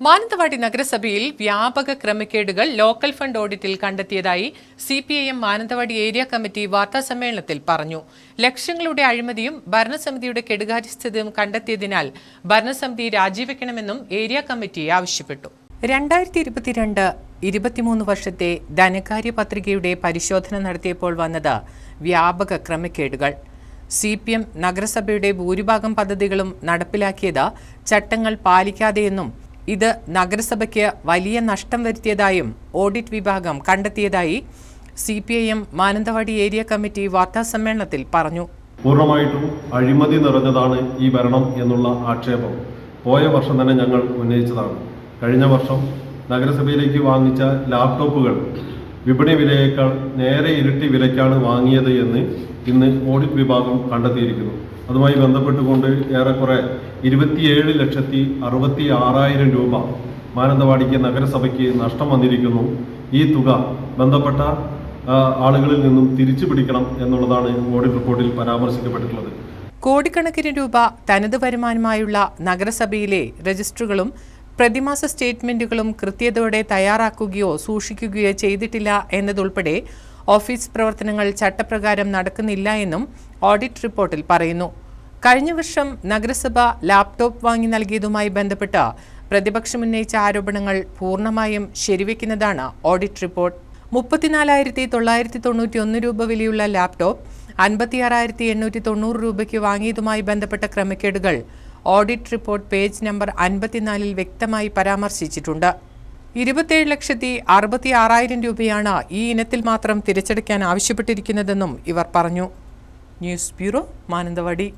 മാനന്തവാടി നഗരസഭയിൽ വ്യാപക ക്രമക്കേടുകൾ ലോക്കൽ ഫണ്ട് ഓഡിറ്റിൽ കണ്ടെത്തിയതായി C P I M Mananthavady area committee വാർത്താസമ്മേളനത്തിൽ പറഞ്ഞു. ലക്ഷങ്ങളുടെ അഴിമതിയും ഭരണസമിതിയുടെ കെടുകാര്യസ്ഥതയും കണ്ടെത്തിയതിനാൽ ഭരണസമിതി രാജിവെക്കണമെന്നും ഏരിയ കമ്മിറ്റി ആവശ്യപ്പെട്ടു. രണ്ടായിരത്തി ഇരുപത്തിരണ്ട് ഇരുപത്തിമൂന്ന് വർഷത്തെ ധനകാര്യ പത്രികയുടെ പരിശോധന നടത്തിയപ്പോൾ വന്നത് വ്യാപക ക്രമക്കേടുകൾ. സി പി എം നഗരസഭയുടെ ഭൂരിഭാഗം പദ്ധതികളും നടപ്പിലാക്കിയത് ചട്ടങ്ങൾ പാലിക്കാതെയെന്നും ഇത് നഗരസഭയ്ക്ക് വലിയ നഷ്ടം വരുത്തിയതായും ഓഡിറ്റ് വിഭാഗം കണ്ടെത്തിയതായി C P I M Mananthavady area committee വാർത്താസമ്മേളനത്തിൽ പറഞ്ഞു. പൂർണമായിട്ടും അഴിമതി നിറഞ്ഞതാണ് ഈ ഭരണം എന്നുള്ള ആക്ഷേപം. പോയ വർഷം തന്നെ ഞങ്ങൾ ഉന്നയിച്ചതാണ്. കഴിഞ്ഞ വർഷം നഗരസഭയിലേക്ക് വാങ്ങിച്ച ലാപ്ടോപ്പുകൾ വിപണി വിലയേക്കാൾ നേരെ ഇരട്ടി വിലയ്ക്കാണ് വാങ്ങിയത് എന്ന് ഇന്ന് ഓഡിറ്റ് വിഭാഗം കണ്ടെത്തിയിരിക്കുന്നു. അതുമായി ബന്ധപ്പെട്ടുകൊണ്ട് ഏറെക്കുറെ ഇരുപത്തിയേഴ് ലക്ഷത്തി അറുപത്തി ആറായിരം രൂപ മാനന്തവാടിക്ക് നഗരസഭയ്ക്ക് നഷ്ടം വന്നിരിക്കുന്നു. ഈ തുക ബന്ധപ്പെട്ട ആളുകളിൽ നിന്നും തിരിച്ചു പിടിക്കണം എന്നുള്ളതാണ് ഓഡിറ്റ് റിപ്പോർട്ടിൽ പരാമർശിക്കപ്പെട്ടിട്ടുള്ളത്. കോടിക്കണക്കിന് രൂപ തനത് വരുമാനമായുള്ള നഗരസഭയിലെ രജിസ്റ്ററുകളും പ്രതിമാസ സ്റ്റേറ്റ്മെന്റുകളും കൃത്യതയോടെ തയ്യാറാക്കുകയോ സൂക്ഷിക്കുകയോ ചെയ്തിട്ടില്ല എന്നതുൾപ്പെടെ ഓഫീസ് പ്രവർത്തനങ്ങൾ ചട്ടപ്രകാരം നടക്കുന്നില്ല എന്നും ഓഡിറ്റ് റിപ്പോർട്ടിൽ പറയുന്നു. കഴിഞ്ഞ വർഷം നഗരസഭ ലാപ്ടോപ്പ് വാങ്ങി നൽകിയതുമായി ബന്ധപ്പെട്ട പ്രതിപക്ഷം ഉന്നയിച്ച ആരോപണങ്ങൾ പൂർണമായും ശരിവെക്കുന്നതാണ് ഓഡിറ്റ് റിപ്പോർട്ട്. മുപ്പത്തിനാലായിരത്തി തൊള്ളായിരത്തി തൊണ്ണൂറ്റി ഒന്ന് രൂപ വിലയുള്ള ലാപ്ടോപ്പ് അൻപത്തിയാറായിരത്തി എണ്ണൂറ്റി തൊണ്ണൂറ് രൂപയ്ക്ക് വാങ്ങിയതുമായി ബന്ധപ്പെട്ട ക്രമക്കേടുകൾ ഓഡിറ്റ് റിപ്പോർട്ട് പേജ് നമ്പർ അൻപത്തിനാലിൽ വ്യക്തമായി പരാമർശിച്ചിട്ടുണ്ട്. ഇരുപത്തേഴ് ലക്ഷത്തി അറുപത്തി ആറായിരം രൂപയാണ് ഈ ഇനത്തിൽ മാത്രം തിരിച്ചടയ്ക്കാൻ ആവശ്യപ്പെട്ടിരിക്കുന്നതെന്നും ഇവർ പറഞ്ഞു. News bureau Mananthavady.